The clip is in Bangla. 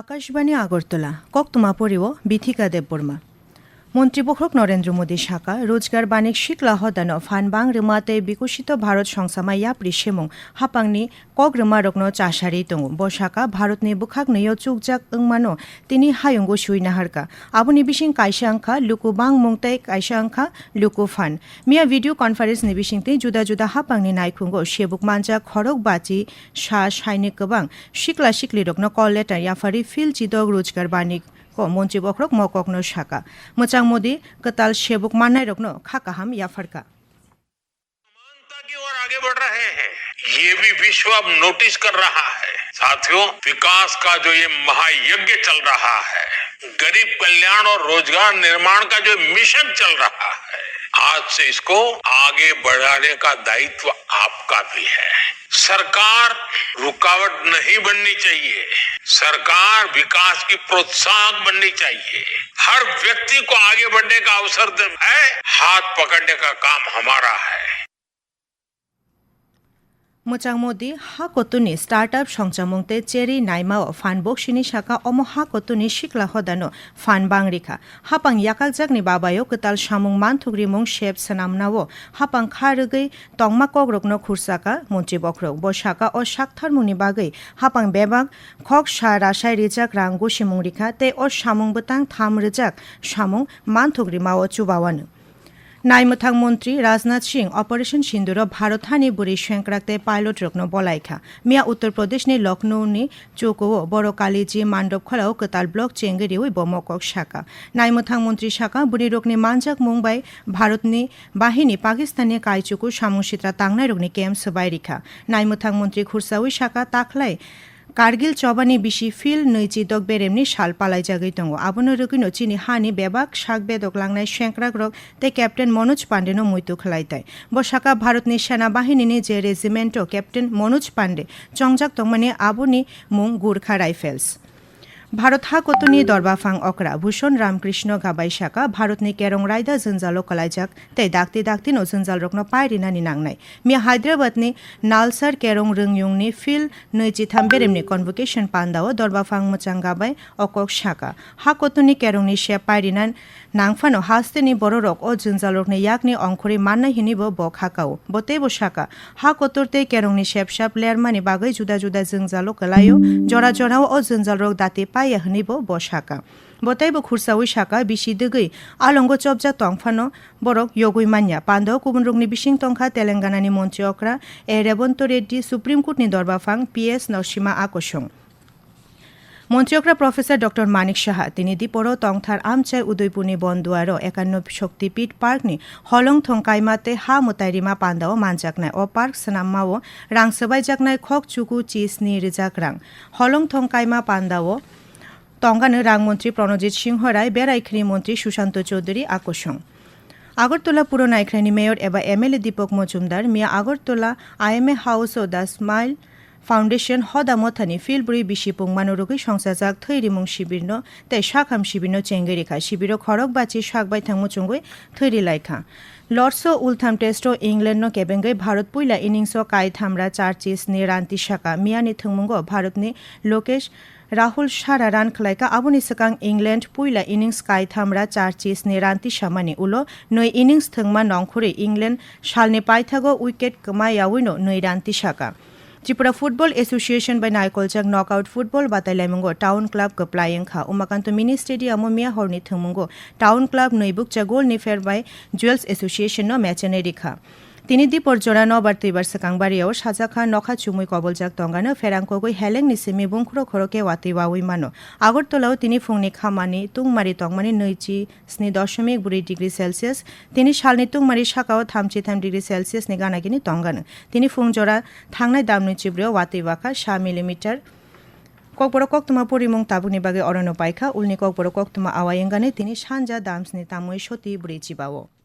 আকাশবাণী আগরতলা। কক্তমা পড়িব বিথিকা দেববর্মা। মন্ত্রীপক্ষক নরেন্দ্র মোদী শাখা, রোজগার বাণিজ্যিক লাহদান, ফানবাং রেমাতে বিকশিত ভারত সংসামা ইয়াপরি সেমং হাপাংনি কক রেমা রগ্ন চাষারি তং বশাকা ভারতনি বুখাক নয় চুকজাক ওংমানো তিনি হায়ঙ্গু সুই নাহারকা। আবুনি বিশিং কাইশাংখা লুকু বাং মুংতাই কাইশাংখা লুকু ফান। মিয়া ভিডিও কনফারেন্স নিবিশিং তে জুদা জুদা হাপাংনি নাইখুঙ্গো সেবুক মানজা খড়ক বাচি শ্বাস সাইনিক কবাং শিকলা শিকলি রগ্ন কলেটার ইয়াফারি ফিল চিদক রোজগার বাণিজ্য mantri bokrok शाका। no Modi mchang modi katal shebuk manai rokno khaka ham ya farka आगे बढ़ रहे हैं। ये भी विश्व अब नोटिस कर रहा है। साथियों, विकास का जो ये महायज्ञ चल रहा है, गरीब कल्याण और रोज़गार निर्माण का जो मिशन चल रहा है, आज से इसको आगे बढ़ाने का दायित्व आपका भी है। सरकार रुकावट नहीं बननी चाहिए। सरकार विकास की प्रोत्साहन बननी चाहिए। हर व्यक्ति को आगे बढ़ने का अवसर है। हाथ पकड़ने का काम हमारा है। মোচাং মোদি হা কতুনি স্টার্ট আপ সংচামংতে চেরি নাইমাও ফান বক্সিনি শাখা অম হা কতুনি শিকলা হদানো ফান বাংরিখা। হাপাং ইয়াকালজাকনি বাবায়ো কতাল সামুং মানথুগ্রি মুং শেপ সানামনাও। হাপাং খারগৈ তংমা কগ্রকনো খুরসাকা মন্ত্রী বক্রক বসাকা ও শাকথারমুনি বাগৈ হাপাং বেবাক খক সা রাসাই রিজাক রাং গুসিমুং রিখা তে ও সামুং বতাং থাম রিজাক সামুং মানথুগ্রি মাও চুবাওয়ানো। মন্ত্রী রাজনাথ সিং অপারেশন সিন্দুর ভারত হানি বুড়ি শ্যাংক্রাক্তে পাইলট রগ্ন বলাইখা। মিয়া উত্তর প্রদেশনি লখনৌনি চৌকো বড় কালিজি মান্ডব খলাও কতাল ব্লক চেঙ্গেরি ওই বমকক শাখা। নাইমথাং মন্ত্রী শাখা বুড়ি রগ্নি মানজাক মুম্বাই ভারতনি বাহিনী পাকিস্তানি কাইচুকু সামুসিত্রা তাংনাই রগ্নি কেম সবাই রিখা নাইমথাং মন্ত্রী খুরসাউই শাখা তাখলাই কার্গিল চবানি বিশি ফিল নৈচি দক বেরেমনি শাল পালাই জাগৈ দङ আবনো রকিনো চিনি হানি বেবাক শাক বেদক লাংনাই শেংক্রাক রক তে ক্যাপ্টেন মনোজ পান্ডেনো মৈতু খেলাইতাই। বসাকা বাহিনী নি যে রেজিমেন্টও ক্যাপ্টেন মনোজ পান্ডে চংজাক দংমানি আবনি মুং গুর্খা রাইফেলস। ভারত হা কতনি দরবাফাং অকরা, ভূষণ রামকৃষ্ণ গাবাই শাখা ভারতনি কেরং রায়দা জঞ্জালো কলাইজাক তাই দাগতি দাগতি নো জঞ্জাল রকনো পায়রিনা নিনাংনাই মি হায়দ্রাবাদ নি নালসার কেরং রং ইউং নি ফিল নৈজি থাম বেরেম নি কনভোকেশন পান্দাও দরবাফাং মচাং গাবাই অকক শাখা। হা কতনি কেরংনি সে পায়রিনান নাংফানো হাস্তেনি বড় রক ও জঞ্জাল ইয়াক নি অংখরি মান্না হিনিব বক হাকাও, বতেব শাখা। হা কতরতে শাপ লেয়ার লেয়ারমানি বাগৈ জুদা জুদা জঞ্জালো কলায়ও জরা জরাও ও জঞ্জাল রক দাতে পায় yahnibo bo shaka বতাইব খুরসাউই শাখা বিশি দগৈ আলঙ্গ চবজা তংফানো বরক ইয়গুই মান্যা। পান্ধ কুবন রুগনি বিশিং তংখা, তেলেঙ্গানানি মন্ত্রী অক্রা। এ রেবন্ত রেড্ডি সুপ্রিম কোর্টনি দরবাফাং পিএস নরসিমা আকর্ষণ মন্ত্রীকরা প্রফেসর ডক্টর মানিক সাহা। তিনি দীপর টংথার আমচাই উদয়পুনি বন্দুয়ার একান্ন শক্তিপীঠ পার্কনি। হলং থংকাইমাতে হা মোতাইরিমা পান্ডাও মানজাকনায় ও পার্ক সানাম্মাও রাংসবাই জাকনায় খক চুকু চিস নি রিজাকরাং হলং থংকাইমা পান্ডাও তঙ্গানো রাংমন্ত্রী প্রণজিৎ সিংহ রায় বেড়াইখ্রি মন্ত্রী সুশান্ত চৌধুরী আকর্ষণ আগরতলা পুর নাইখ্রানি মেয়র এবা এমএলএ দীপক মজুমদার, মিয়া আগরতলা আইএমএ হাউস ও দ্য স্মাইল ফাউন্ডেশন হদামথানি ফিলবুড়ি বিশি পুংমানুরুগৈ সংসাজাক, থৈরিমুং শিবিরন তে শাখাম শিবিরন, চেঙ্গেরিখা শিবির খরক বাচি শাকবাই থাংমুচুঙ্গৈ থৈরি লাইখা লর্ডস উলথাম টেস্ট ও ইংল্যান্ড কেবেঙ্গৈ ভারত পুইলা ইনিংস কাই থামরা চার চিস নি রান্তি শাখা, মিয়ানি থংমুঙ্গ ভারতনি লোকেশ রাহুল সারা রান খলাইকা আবুনি সকাং ইংল্যান্ড পুইলা ইনিংস কাই থামরা চার চিস নি রান্তি সামানি উলো। নৈ ইনিংস থংমা নংখুরে ইংল্যান্ড সালনি পাইথাগো উইকেট কমায়াউইনো নৈ রান্তি শাখা ত্রিপুরা ফুটবল এসোসিয়েশন বাই নাইকলজাক নকআউট ফুটবল বাতাইলাইমুঙ্গো টাউন ক্লাব কপ্লাইংখা উমাকান্ত মিনি স্টেডিয়াম মিয়া হরনি থংমুঙ্গো। টাউন ক্লাব নৈবুক চাগোল নিফের বাই জুয়েলস এসোসিয়েশন ন ম্যাচনে রেখা তিনি দিপর জোড়া নবার তুইবার তৈবার সেকাংবাড়িয়াও সাজাখা নখা চুমুই, কবলজাক তঙ্গানো ফেরাংকগৈ হেলেং নিসিমি, বুংখুরো খরকে ওয়াতি ওয়াউই মানো আগরতলাও তিনি ফুংনি, খামানি, তুংমারি, তংমানি, নৈচি, স্নি দশমিক বুড়ি ডিগ্রি সেলসিয়াস। তিনি সালনি তুংমারি শাখাও থামচি থাম ডিগ্রি সেলসিয়াস, নি গানাগিনি তঙ্গানো তিনি ফুংজোড়া থাংনাই দামনি ওয়াতি ওয়াখা সা মিলিমিটার। ককবড় কক্তমা পরিমং তাবুনি বাগে অরণ্য পাইখা উলনি ককবড় কক্তমা আওয়াইঙ্গানে তিনি সানজা, দামসনি, তামই, সতী, বুড়ি, চিবাও।